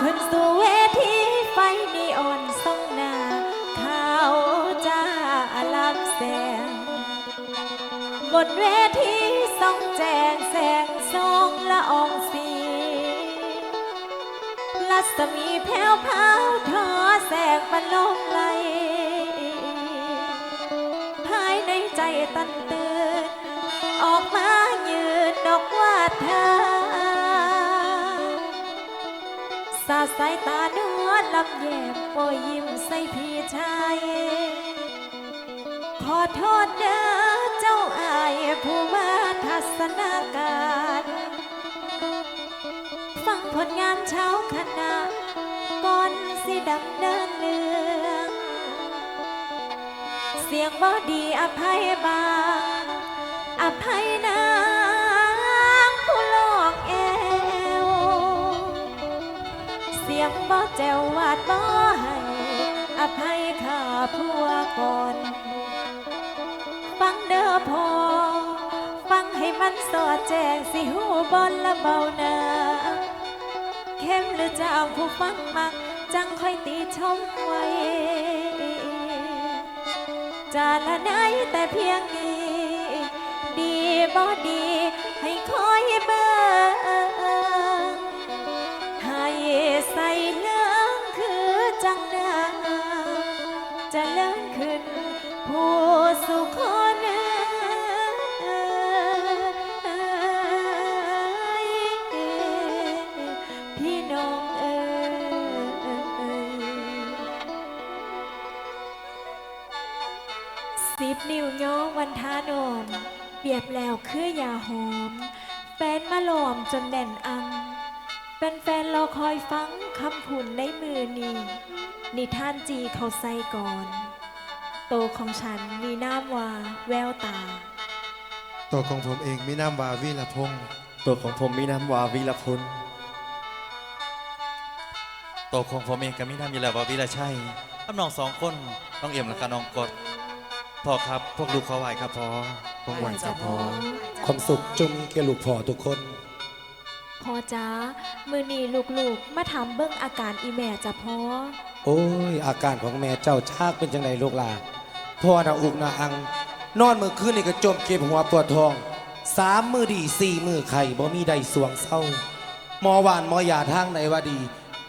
ขึ้นสู่เวทีไฟนีออนส่องหน้าขาวจ้าอลังแสง บนเวทีส่องแจงแสงสองละอองสีรัศมีแผ่วพราทอแสงบรรลงไหลภายในใจตันตือนออกมายืนดอกว่าเธอ สาสายตานวลลำแยบปรยยิ้มใส่พี่ชาย ขอโทษเด้อเจ้าอายผู้ว่าทัศนาการ ฟังผลงานเช้าคณะก่อนสิดำเนินเรื่อง เสียงบ่ดีอภัยบาง อภัยนา บ่แจววาดบ่ให้อภัยข้าผัวก่อน ฟังเด้อพอ ฟังให้มันสอดแจ้งสิหูบอลละเบาหนาเข้มหรือจางผู้ฟังมัก จังค่อยตีชมไว้จาละไหนแต่เพียงนี้ ดีบ่ดีให้คอยเบิ่ง จะเลื่นขึ้น ผู้สุคนพี่น้องเอ๋ยสิบนิ้วย้อวันทานมเปียบแล้วคือยาหอม แฟนมาหลอมจนแน่นอังเป็นแฟนๆรอคอยฟังคำผุนในมือนี้ นิท่านจีเขาใส่ก่อน โตของฉันมีน้ำว่าแววตา ตัวของผมเองมีนามว่าวีรพงศ์ตัวของผมมีน้ำวาวีรพลตัวของผมเองก็มีน้ำอยู่แล้วว่าวิรชัยกับน้องสองคนน้องเอ็มและก็น้องกดพ่อครับ พวกลูกเขาไหวครับพ่อพงไหวเจ้าพอความสุขจงแก่ลูกพ่อทุกคนพ่อจ้ามือนี้ลูกๆ มาถามเบิ้งอาการอีแม่จ้ะพ่อ โอ้ย อาการของแม่เจ้าชากเป็นจังไดลูกหลาพ่อน่ะอุกน่ะอัง นอนเมื่อคืนนี่ก็จมเก็บหัวปวดท้องสามมือดีสี่มือไข่บ่มีใดสวงเศร้าหมอหวานหมอยาทางไหนว่าดี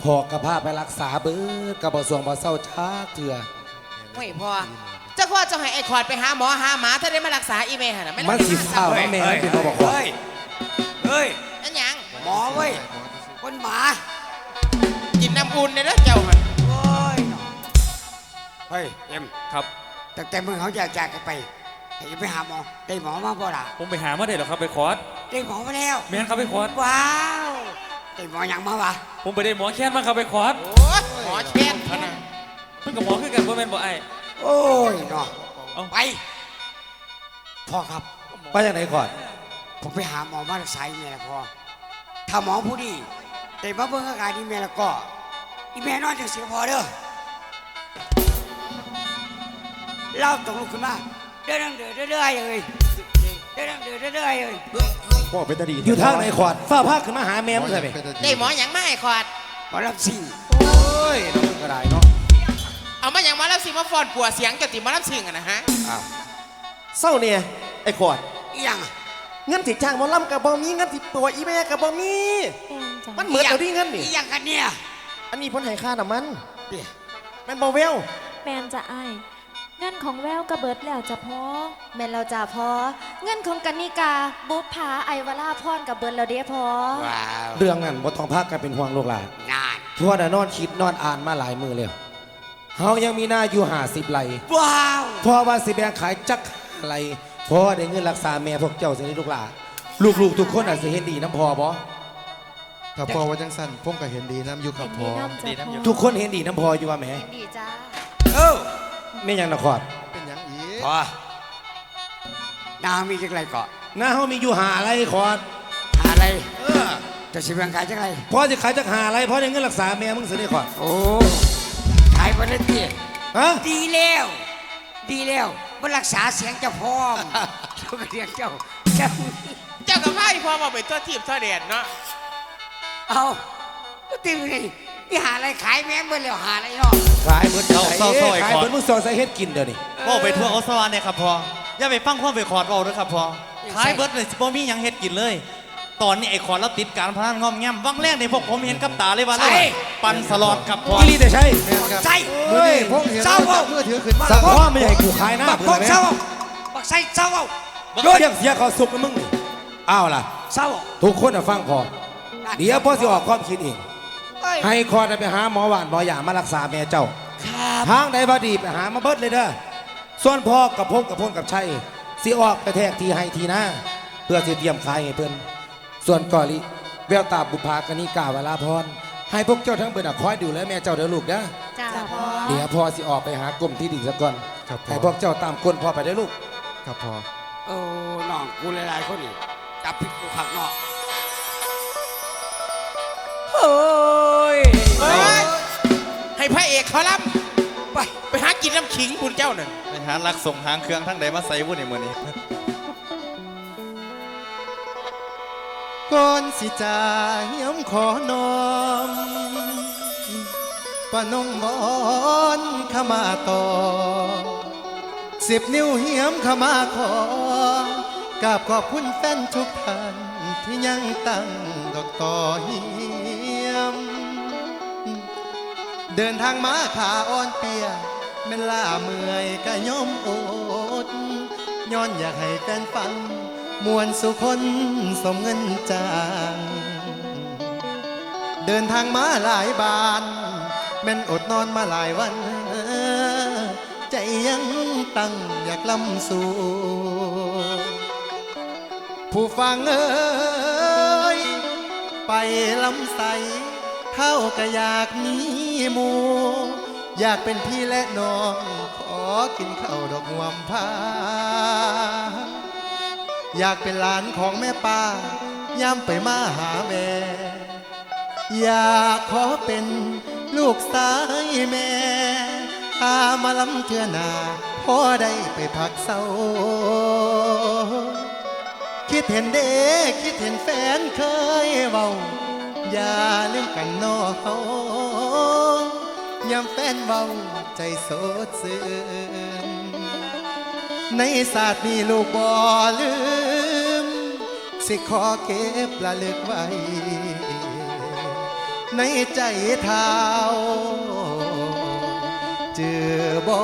พอกระพาไปรักษาเบิดกระบ่สวงบ่เศร้าชากเถื่อไม่พอเจ้าพ่อเจ้าให้ไอ้ขอดไปหาหมอหาหมาถ้าได้มารักษาอีเมหนนะไม่มันสิเศร้านะแม่มันเป็นบ่บอกว่าเฮ้ย เฮ้ย นั่นหยังหมอเว้ย คนหมา กินน้ำอุ่นเนี่ยนะเจ้าหั่นโอ้ย เฮ้ยเอ็มครับ แต่แต่มึงเขาแยกจากกันไปให้ไปหาหมอได้หมอมาบ่ล่ะผมไปหามาได้หรอครับไปคอร์สได้หมอมาแล้วแม่นครับไปคอร์สว้าวได้หมอหยังมาวะผมไปได้หมอแค้นมาครับไปคอร์สโอ้ยหมอเช็ดเขานะเพิ่งกับหมอคือกันว่าแม่นบ่ไอ้โอ้ยเนาะเอ้าไปพ่อครับว่าจังไหนก่อนผมไปหาหมอมารักษาอีเมละพ่อถ้าหมอผู้ดีแต่มาเบิ่งอาการอีเมละก็อีเมนอนจังเสียพอเด้อ เล่าตกลุกขึ้นมาเด้อเด้อเด้อเด้อเลยเด้อเด้อเด้อเด้อเลยพ่อเป็นตาดีอยู่ทางไหนขอดฝ้าพาขึ้นมาหาแม่มึงใช่ไหมเป็นตาได้หมอหยังมาให้ขอดหมอรับสิ่งโอ้ยน้องก็ได้เนาะเอามาหยังมาแล้วสิมาฟอนปัวเสียงจะติมารับสิ่งอะนะฮะเศร้าเนี่ยไอ้ขวดอีหยังอะเงินติดจ้างหมอลำกับบอมีเงินติดตัวอีแม่กับบอมีแอนจ้ะมันเหมือนเอาที่เงินนี่อีหยังกันเนี่ยอันนี้เพ้นให้ค่าน้ำมันเดี๋ยวแม่นบอเวลแมนจะไอ้ายเงินของแววกระเบิดแล้วจ้ะพ่อแม่นเราจ่าพอเงินของกันนิกาบุพผาไอวราพรกับเบิร์นเราเด้พอว้าวเรื่องนั้นบ่ต้องพากันเป็นห่วงลูกหลานนานทั่วน่ะนอนคิดนอนอ่านมาหลายมือแล้วเฮายังมีหน้าอยู่หาสิบไร่ว้าวเพราะว่าสิแบ่งขายจักอะไรเพราะว่าได้เงินรักษาแม่พวกเจ้าสินี่ลูกหลานลูกๆทุกคนอาจสิเห็นดีน้ำพอบ่ถ้าพ่อว่าจังสั้นผมก็เห็นดีน้ำอยู่กับเห็นพ่ดีอน้ำจ้ะพ่อทุกคนเห็นดีน้ำพออยู่ว่าแหม่ดีจ้าเออ แม่ยังนครเป็นหยังอีกพอนามีจังไรเกาะหน้าเฮามีอยู่หาอะไรขอดหาอะไรเออจะสิแบ่งขายจังไรพอจะขายจักหาอะไรพอได้เงินรักษาแม่มึงสินี่ขอดโอ้ขายไปได้ตีฮะดีแล้ว ดีแล้วมันรักษาเสียงเจ้าพ่อมเจ้าก็เรียกเจ้าเจ้าเจ้ากับไพ่พอมาเป็นตัวทีบตัวเด่นเนาะเอาก็ตีนี่ นี่หาอะไรขายแม่เบิ่แล้วหาอะไรเนาะขายเบิดเศร้าเศร้าเศร้าไอ้ขายขอดเบิดมึงสอนใส่เฮ็ดกินเดี๋ยวนี้เว่าไปทั่วเอาสวรรค์เนี่ยครับพออย่าไปฟังความไปขอดเว่าด้วยครับพอขายเบิร์ดเลยสิบ่มีหยังเฮ็ดกินเลย ตอนนี้ไอ้ขอดแล้วติดการพนันงอมแงมวังแรกนี่พวกผมเห็นกับตาเลยว่าแล้วว่าปันสลอดครับพออีหลีแต่ใช่แม่นครับใส่มื้อนี้ผมเห็นเศร้าว่าเว้ามือถือขึ้นมาสักพ่อไม่ใหญ่กูขายหน้าบักเบื่พอกไหมเศร้าบักใส่เศร้าโยนเสียเขาสุกนะมึงนี่อ้าวล่ะเศร้าทุกคนอะฟังพอเดี๋ยวพ่อสิออกความคิดเองเอ้ย ให้คอได้ไปหาหมอหวานหมอยามารักษาแม่เจ้า ครับ ทางใดบ่ดีไปหามาเบิดเลยเด้อ ส่วนพ่อกับพงกับพงกับชัยสิออกไปแทกทีให้ทีหน้าเพื่อสิเตรียมขายให้เพิ่นส่วนกอลิแววตาบุภากนิกาวลาพร ให้พวกเจ้าทั้งเบิดอะคอยดูแลแม่เจ้าเด้อลูกเด้อ จ้าพ่อเดี๋ยวพ่อสิออกไปหากลุ่มที่ดินซะก่อนครับพ่ให้อพวกเจ้าตามคนพ่อไปได้อลูก ครับพ่อโอ้น้องกูหลายๆคนนี่จับผิดกูขักเนาะ โอ้ยเอ้ย ให้พระเอกเขาล่ำไปไปหากินน้ำขิงคุณเจ้าหนึ่งไปหาลักส่งหางเครื่องทั้งใดมาใส่วุ้นในมือนี้ก่อนสิจาเหี่ยมขอนอมปะนงบอนขมาต่อสิบนิ้วเหี่ยมขมาขอกราบขอบคุณแฟนทุกท่านที่ยังตั้งดอกต่อเหี่ยม เดินทางมาขาอ่อนเปียแม่นล่าเมื่อยก็ย่อมอดย้อนอยากให้แฟนฟัง มวนสุคนสมเงินจางเดินทางมาหลายบานแม่นอดนอนมาหลายวัน ใจยังตั้งอยากลำสู่ผู้ฟังเอ้ยไปลำใส เท่าก็อยากมีหมูอยากเป็นพี่และน้อง ขอกินข้าวดอกหวมพาอยากเป็นหลานของแม่ป้าย่ำไปมาหาแม่ อยากขอเป็นลูกสายแม่พามาลำเทือนาพอได้ไปพักเศร้า คิดเห็นเด้คิดเห็นแฟนเคยเว้า อย่าลืมกันนอเขายามแฟนเว้าใจโสดซื่นในศาสตร์นี้ลูกบ่ลืม สิขอเก็บระลึกไว้ ในใจเท้าเจอบ่